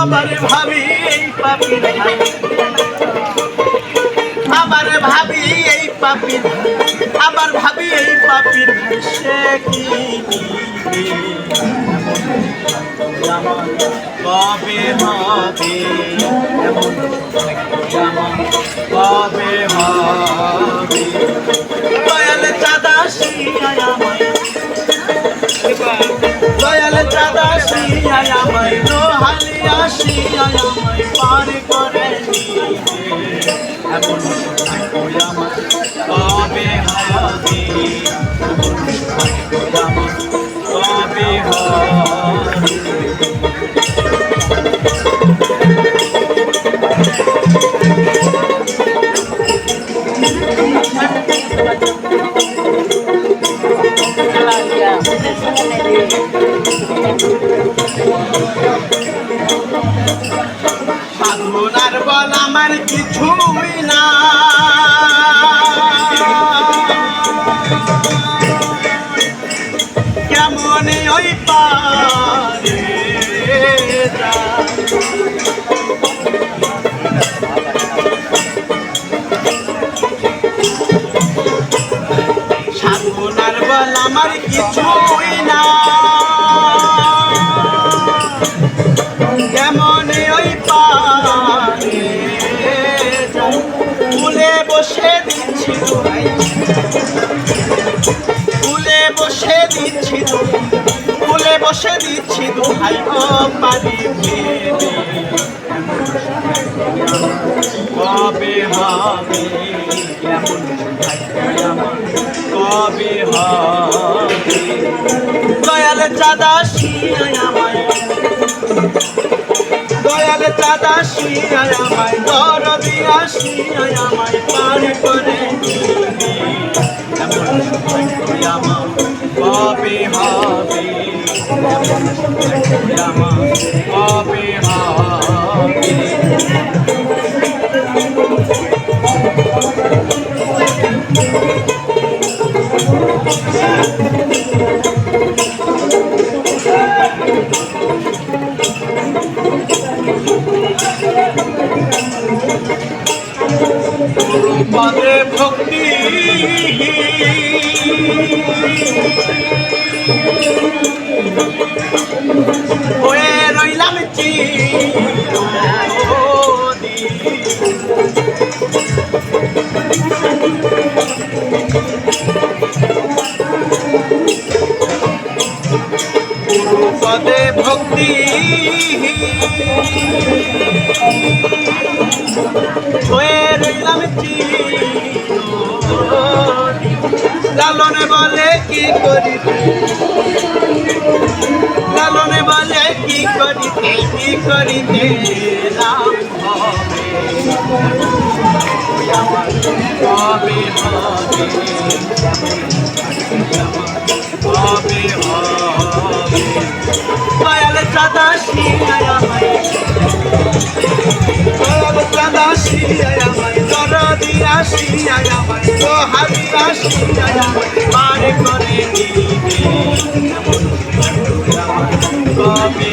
আমার ভাবি এই পাপি আমার ভাবি এই পাপি আমার ভাবি এই পাপি সে কি কবে হবে? এমন আমায় পার করে এমন আমার কবে হবে আমার কবে হবে সাধনার বল আমার কিছুই না কেমন ওই পারে। সাধনার বল আমার কিছুই বসে দিচ্ছি ফুলে বসে দিচ্ছি ফুলে বসে দিচ্ছি দোহাই ও পারি কবে হবে আমার? কবে হবে? দয়াল চাঁদা শিয়ায় আমায়। দয়াল চাঁদা শিয়ায় আমায় দর দিয়া শিয়ায় আমায় পার করে। এমন হবে ভক্তি হয়ে রইলাম। পদে ভক্তি হয়ে লালনে বলে কি করিতে লালনে বলে কি করিতে কি করিতে রাম হবে? হবে দয়াল দয়াল চাঁদা আমায় শিয়ায় আমায় দোহাদিয়া শিয়ায় আমায় পার করে আমার কবে